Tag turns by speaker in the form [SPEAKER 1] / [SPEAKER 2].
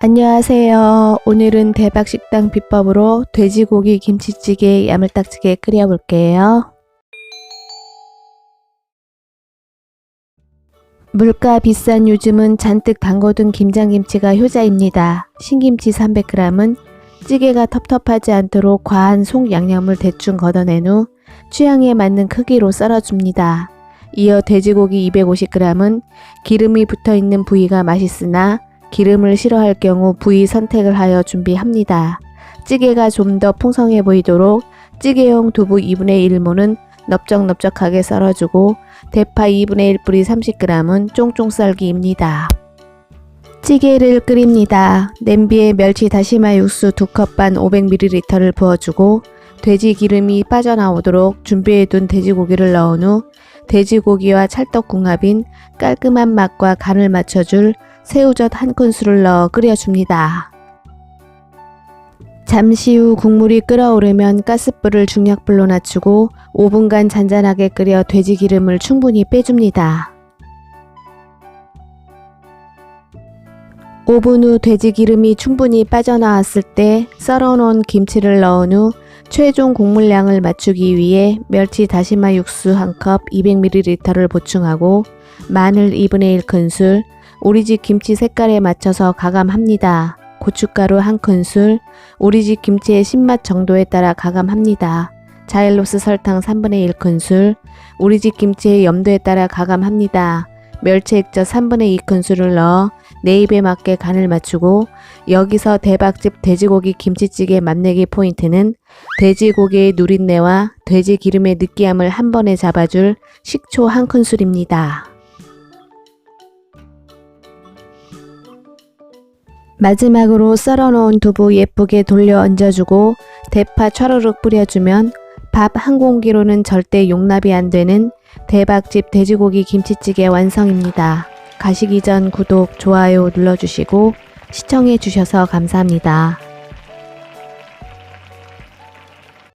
[SPEAKER 1] 안녕하세요. 오늘은 대박 식당 비법으로 돼지고기 김치찌개 야물딱지게 끓여볼게요. 물가 비싼 요즘은 잔뜩 담궈둔 김장김치가 효자입니다. 신김치 300g은 찌개가 텁텁하지 않도록 과한 속 양념을 대충 걷어낸 후 취향에 맞는 크기로 썰어줍니다. 이어 돼지고기 250g은 기름이 붙어 있는 부위가 맛있으나 기름을 싫어할 경우 부위 선택을 하여 준비합니다. 찌개가 좀 더 풍성해 보이도록 찌개용 두부 2분의 1모는 넓적넓적하게 썰어주고 대파 2분의 1뿌리 30g은 쫑쫑 썰기입니다. 찌개를 끓입니다. 냄비에 멸치 다시마 육수 2컵 반 500ml를 부어주고 돼지 기름이 빠져나오도록 준비해둔 돼지고기를 넣은 후 돼지고기와 찰떡궁합인 깔끔한 맛과 간을 맞춰줄 새우젓 한 큰술을 넣어 끓여줍니다. 잠시 후 국물이 끓어오르면 가스불을 중약불로 낮추고 5분간 잔잔하게 끓여 돼지 기름을 충분히 빼줍니다. 5분 후 돼지 기름이 충분히 빠져나왔을 때 썰어놓은 김치를 넣은 후 최종 국물량을 맞추기 위해 멸치 다시마 육수 1컵 200ml를 보충하고 마늘 2분의 1 큰술, 우리 집 김치 색깔에 맞춰서 가감합니다. 고춧가루 한 큰술, 우리 집 김치의 신맛 정도에 따라 가감합니다. 자일로스 설탕 3분의 1 큰술, 우리 집 김치의 염도에 따라 가감합니다. 멸치 액젓 3분의 2 큰술을 넣어 내 입에 맞게 간을 맞추고 여기서 대박집 돼지고기 김치찌개 맛내기 포인트는 돼지고기의 누린내와 돼지 기름의 느끼함을 한 번에 잡아줄 식초 한 큰술입니다. 마지막으로 썰어놓은 두부 예쁘게 돌려 얹어주고 대파 차르륵 뿌려주면 밥 한 공기로는 절대 용납이 안 되는 대박집 돼지고기 김치찌개 완성입니다. 가시기 전 구독, 좋아요 눌러주시고 시청해주셔서 감사합니다.